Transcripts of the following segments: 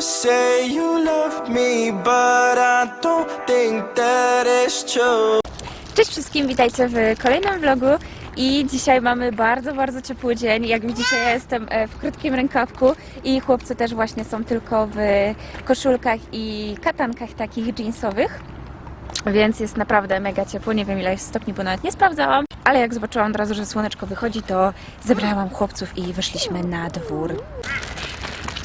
Say you love me, but I don't think that is true. Cześć wszystkim, witajcie w kolejnym vlogu i dzisiaj mamy bardzo, bardzo ciepły dzień. Jak widzicie, ja jestem e, w krótkim rękawku i chłopcy też właśnie są tylko w koszulkach i katankach takich jeansowych. Więc jest naprawdę mega ciepło. Nie wiem ile jest stopni, bo nawet nie sprawdzałam. Ale jak zobaczyłam od razu, że słoneczko wychodzi, to zebrałam chłopców i wyszliśmy na dwór.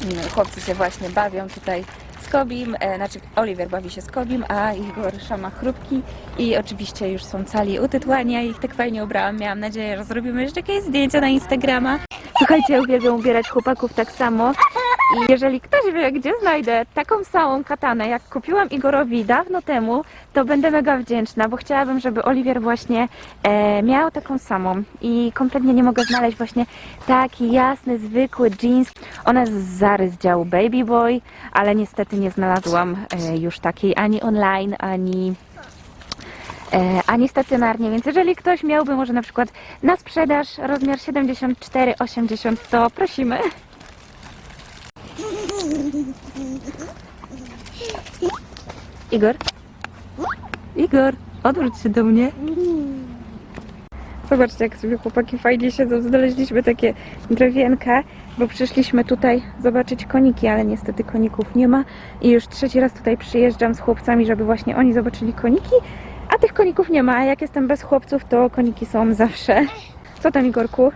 Mm, Chłopcy się właśnie bawią tutaj z Kobim, e, znaczy Oliver bawi się z Kobim, a Igor szama chrupki i oczywiście już są cali utytłani, ja ich tak fajnie ubrałam, miałam nadzieję, że zrobimy jeszcze jakieś zdjęcia na Instagrama. Słuchajcie, uwielbiam ubierać chłopaków tak samo i jeżeli ktoś wie, gdzie znajdę taką samą katanę, jak kupiłam Igorowi dawno temu, to będę mega wdzięczna, bo chciałabym, żeby Oliwier właśnie e, miał taką samą i kompletnie nie mogę znaleźć właśnie taki jasny, zwykły jeans. Ona jest z Zary z działu Baby Boy, ale niestety nie znalazłam e, już takiej ani online, ani e, ani stacjonarnie, więc jeżeli ktoś miałby może na przykład na sprzedaż rozmiar 74-80, to prosimy. Igor? Igor, odwróć się do mnie. Zobaczcie, jak sobie chłopaki fajnie siedzą. Znaleźliśmy takie drewienka, bo przyszliśmy tutaj zobaczyć koniki, ale niestety koników nie ma. I już trzeci raz tutaj przyjeżdżam z chłopcami, żeby właśnie oni zobaczyli koniki, a tych koników nie ma. A jak jestem bez chłopców, to koniki są zawsze. Co tam, Igorku?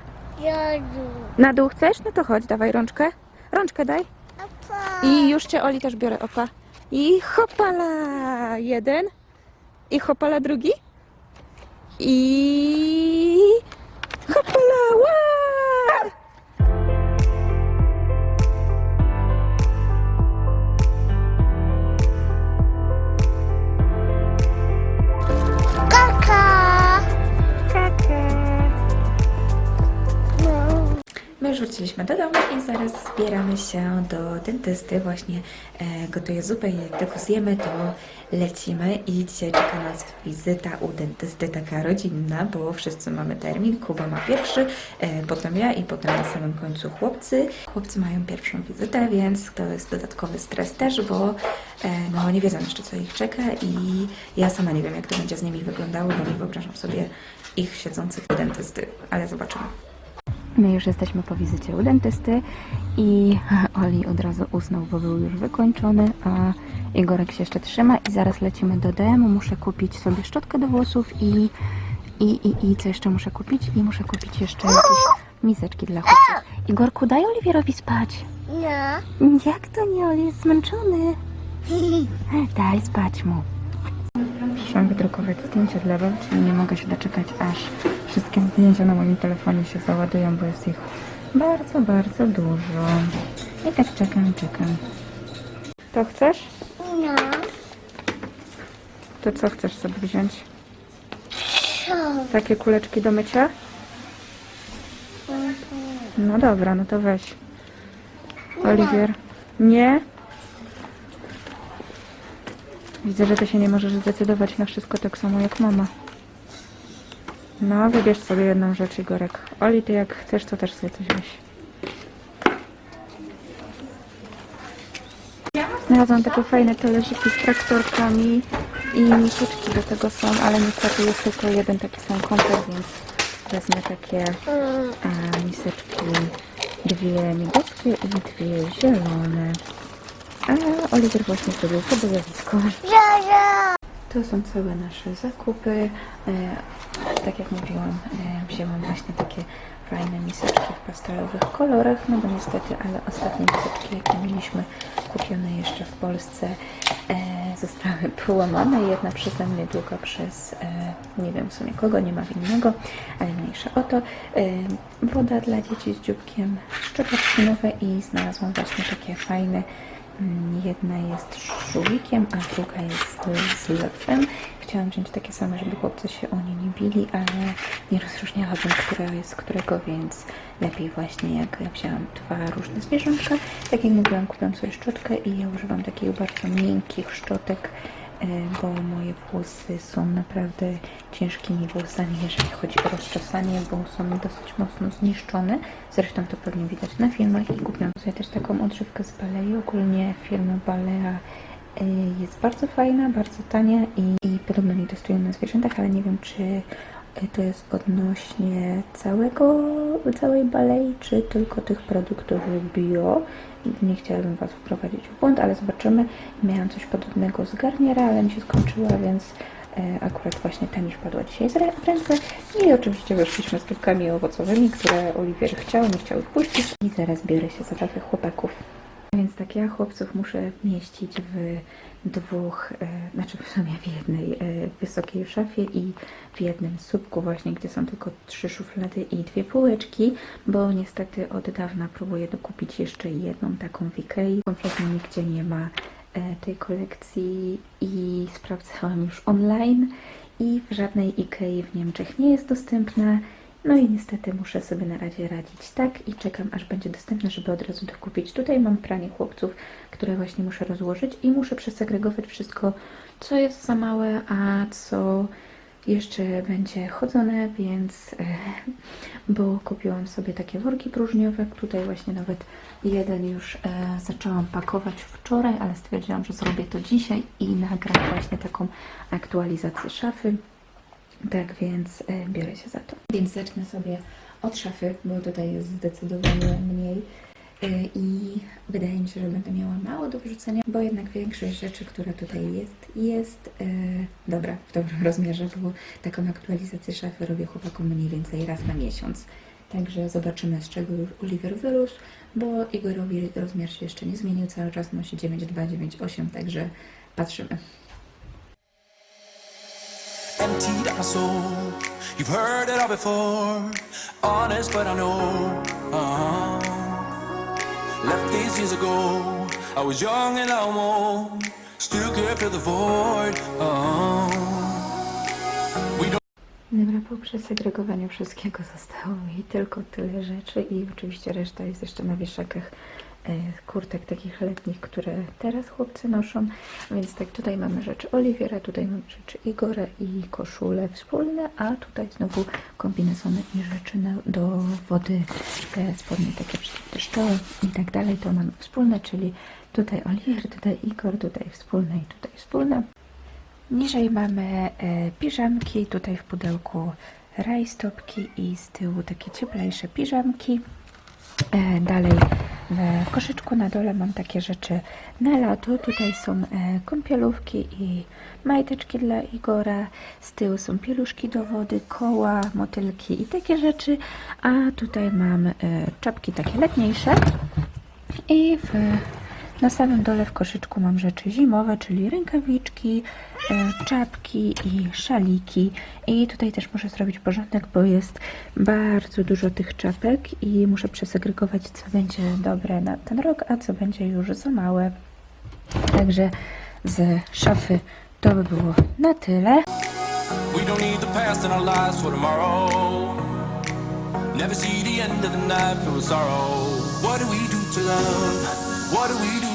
Na dół chcesz? No to chodź, dawaj rączkę. Rączkę daj. I już cię Oli też biorę opa. I hopala jeden. I hopala drugi. I wróciliśmy do domu i zaraz zbieramy się do dentysty. Właśnie e, gotuję zupę i jak tylko zjemy, to lecimy. I dzisiaj czeka nas wizyta u dentysty, taka rodzinna, bo wszyscy mamy termin. Kuba ma pierwszy, e, potem ja i potem na samym końcu chłopcy. Chłopcy mają pierwszą wizytę, więc to jest dodatkowy stres też, bo e, no, nie wiedzą jeszcze, co ich czeka i ja sama nie wiem, jak to będzie z nimi wyglądało, bo nie wyobrażam sobie ich siedzących u dentysty, ale zobaczymy. My już jesteśmy po wizycie u dentysty i Oli od razu usnął, bo był już wykończony, a Igorek się jeszcze trzyma i zaraz lecimy do DM. Muszę kupić sobie szczotkę do włosów i, i, i, i co jeszcze muszę kupić? I muszę kupić jeszcze jakieś miseczki dla chłopców. Igorku, daj Oliwierowi spać. No. Jak to nie? Oli jest zmęczony. Daj spać mu. Przyszłam wydrukować zdjęcia dla czyli nie mogę się doczekać, aż wszystkie zdjęcia na moim telefonie się załadują, bo jest ich bardzo, bardzo dużo. I tak czekam, czekam. To chcesz? No. To co chcesz sobie wziąć? Co? Takie kuleczki do mycia? No dobra, no to weź. Oliwier. Nie? Widzę, że ty się nie możesz zdecydować na wszystko tak samo jak mama. No, wybierz sobie jedną rzecz, Igorek. Oli, ty jak chcesz, to też sobie coś weź. Znalazłam takie fajne talerzyki z traktorkami i miseczki do tego są, ale niestety jest tylko jeden taki sam komplet, więc wezmę takie a, miseczki, dwie niebieskie i dwie zielone. A Oliver właśnie zrobił podobisko. Jodu. To są całe nasze zakupy. E, tak jak mówiłam, e, wzięłam właśnie takie fajne miseczki w pastelowych kolorach, no bo niestety, ale ostatnie miseczki, jakie mieliśmy kupione jeszcze w Polsce, e, zostały połamane. Jedna przeze mnie, przez nie wiem w sumie kogo, nie ma winnego, ale mniejsza o to. Woda dla dzieci z dzióbkiem, szczoteczki nowe i znalazłam właśnie takie fajne Jedna jest żółwikiem, a druga jest z lwem. Chciałam wziąć takie same, żeby chłopcy się o nie nie bili, ale nie rozróżniałabym, która jest którego, więc lepiej właśnie jak ja wzięłam dwa różne zwierzątka. Tak jak mówiłam, kupiłam sobie szczotkę i ja używam takich bardzo miękkich szczotek, bo moje włosy są naprawdę ciężkimi włosami, jeżeli chodzi o rozczesanie, bo są dosyć mocno zniszczone. Zresztą to pewnie widać na filmach i kupiłam sobie też taką odżywkę z Balei. Ogólnie firma Balea y, jest bardzo fajna, bardzo tania i, i podobno nie testują na zwierzętach, ale nie wiem czy to jest odnośnie całego, całej balei, czy tylko tych produktów bio. Nie chciałabym Was wprowadzić w błąd, ale zobaczymy. Miałam coś podobnego z Garniera, ale mi się skończyła, więc e, akurat właśnie ta mi wpadła dzisiaj z ręce. I oczywiście wyszliśmy z tubkami owocowymi, które Oliwier chciał, nie chciał ich puścić. I zaraz biorę się za szafę chłopaków. Więc tak, ja chłopców muszę mieścić w dwóch, e, znaczy w sumie w jednej e, wysokiej szafie i w jednym słupku właśnie, gdzie są tylko trzy szuflady i dwie półeczki, bo niestety od dawna próbuję dokupić jeszcze jedną taką w Ikei. Kompletnie nigdzie nie ma e, tej kolekcji i sprawdzałam już online i w żadnej Ikei w Niemczech nie jest dostępna. No i niestety muszę sobie na razie radzić tak i czekam aż będzie dostępne, żeby od razu dokupić. Tutaj mam pranie chłopców, które właśnie muszę rozłożyć i muszę przesegregować wszystko, co jest za małe, a co jeszcze będzie chodzone, więc e, bo kupiłam sobie takie worki próżniowe. Tutaj właśnie nawet jeden już e, zaczęłam pakować wczoraj, ale stwierdziłam, że zrobię to dzisiaj i nagram właśnie taką aktualizację szafy. Tak więc e, biorę się za to. Więc zacznę sobie od szafy, bo tutaj jest zdecydowanie mniej. E, I wydaje mi się, że będę miała mało do wyrzucenia, bo jednak większość rzeczy, która tutaj jest, jest e, dobra, w dobrym rozmiarze, bo taką aktualizację szafy robię chłopakom mniej więcej raz na miesiąc. Także zobaczymy, z czego już Oliver wyrósł, bo Igorowi rozmiar się jeszcze nie zmienił, cały czas nosi 9,2, 9,8, także patrzymy. Emptied out my soul. You've heard it all before, honest, but I know. uh Left these years ago, I was young and I'm old, still the void. uh don't. Dobra, po przesegregowaniu wszystkiego zostało mi tylko tyle rzeczy i oczywiście reszta jest jeszcze na wieszakach kurtek takich letnich, które teraz chłopcy noszą. Więc tak, tutaj mamy rzeczy Oliwiera, tutaj mamy rzeczy Igora i koszule wspólne, a tutaj znowu kombinezony i rzeczy do wody, te spodnie takie przeciwdeszczowe i tak dalej, to mamy wspólne, czyli tutaj Oliwier, tutaj Igor, tutaj wspólne i tutaj wspólne. Niżej mamy e, piżamki, tutaj w pudełku rajstopki i z tyłu takie cieplejsze piżamki. E, dalej w koszyczku na dole mam takie rzeczy na lato. Tutaj są e, kąpielówki i majteczki dla Igora. Z tyłu są pieluszki do wody, koła, motylki i takie rzeczy. A tutaj mam e, czapki takie letniejsze. I w, na samym dole w koszyczku mam rzeczy zimowe, czyli rękawiczki, e, czapki i szaliki. I tutaj też muszę zrobić porządek, bo jest bardzo dużo tych czapek i muszę przesegregować, co będzie dobre na ten rok, a co będzie już za małe. Także z szafy to by było na tyle. We don't need the past in our lives for tomorrow. Never see the end of the night sorrow. What do we do to love? What do we do?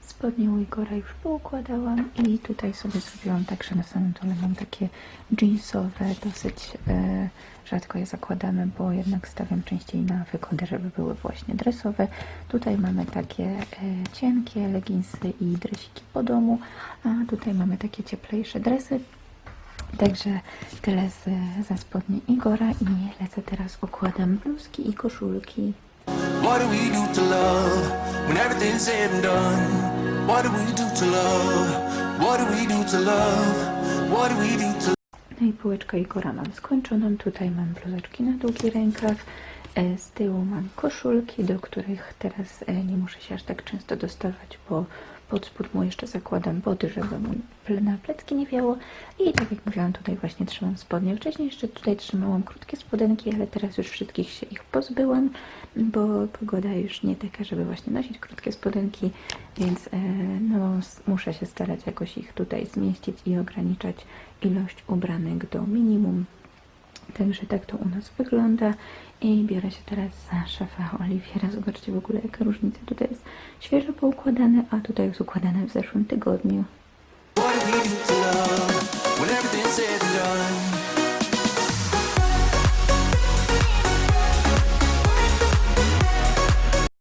Spodnie u Igora już poukładałam i tutaj sobie zrobiłam tak, że na samym dole mam takie jeansowe, dosyć e, rzadko je zakładamy, bo jednak stawiam częściej na wygody, żeby były właśnie dresowe. Tutaj mamy takie e, cienkie leginsy i dresiki po domu, a tutaj mamy takie cieplejsze dresy. Także tyle z, za spodnie Igora i lecę teraz układam bluzki i koszulki. What do we do to love when everything's said and done? What do we do to love? What do we do to love? What do we do to No i półeczkę Igora mam skończoną. Tutaj mam bluzeczki na długi rękaw. E, Z tyłu mam koszulki, do których teraz e, nie muszę się aż tak często dostawać, bo pod spód mu jeszcze zakładam body, żeby mu na plecki nie wiało. I tak jak mówiłam, tutaj właśnie trzymam spodnie. Wcześniej jeszcze tutaj trzymałam krótkie spodenki, ale teraz już wszystkich się ich pozbyłam, bo pogoda już nie taka, żeby właśnie nosić krótkie spodenki, więc e, no, muszę się starać jakoś ich tutaj zmieścić i ograniczać ilość ubranek do minimum. Także tak to u nas wygląda i biorę się teraz za szefa Oliwiera. Zobaczcie w ogóle jaka różnica. Tutaj jest świeżo poukładane, a tutaj jest układane w zeszłym tygodniu.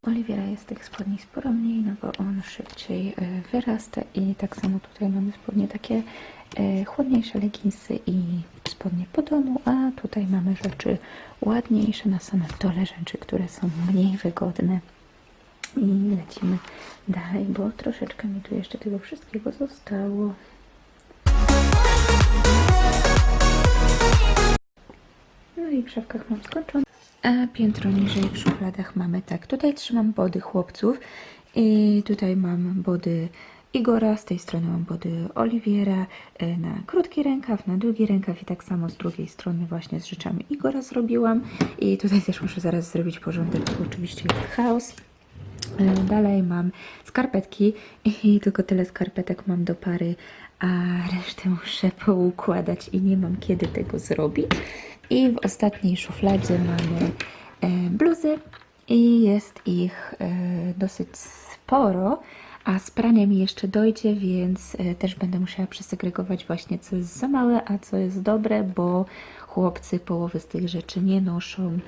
Oliwiera jest tych spodni sporo mniej, no bo on szybciej e, wyrasta i tak samo tutaj mamy spodnie takie chłodniejsze leginsy i spodnie po domu, a tutaj mamy rzeczy ładniejsze na samym dole, rzeczy, które są mniej wygodne. I lecimy dalej, bo troszeczkę mi tu jeszcze tego wszystkiego zostało. No i w szafkach mam skończone. A piętro niżej w szufladach mamy tak. Tutaj trzymam body chłopców i tutaj mam body Igora, z tej strony mam body Oliwiera e, na krótki rękaw, na długi rękaw i tak samo z drugiej strony właśnie z rzeczami Igora zrobiłam. I tutaj też muszę zaraz zrobić porządek, bo oczywiście jest chaos. E, Dalej mam skarpetki i tylko tyle skarpetek mam do pary, a resztę muszę poukładać i nie mam kiedy tego zrobić. I w ostatniej szufladzie mamy e, bluzy i jest ich dosyć sporo, a z praniem jeszcze dojdzie, więc e, też będę musiała przesegregować właśnie co jest za małe, a co jest dobre, bo chłopcy połowy z tych rzeczy nie noszą.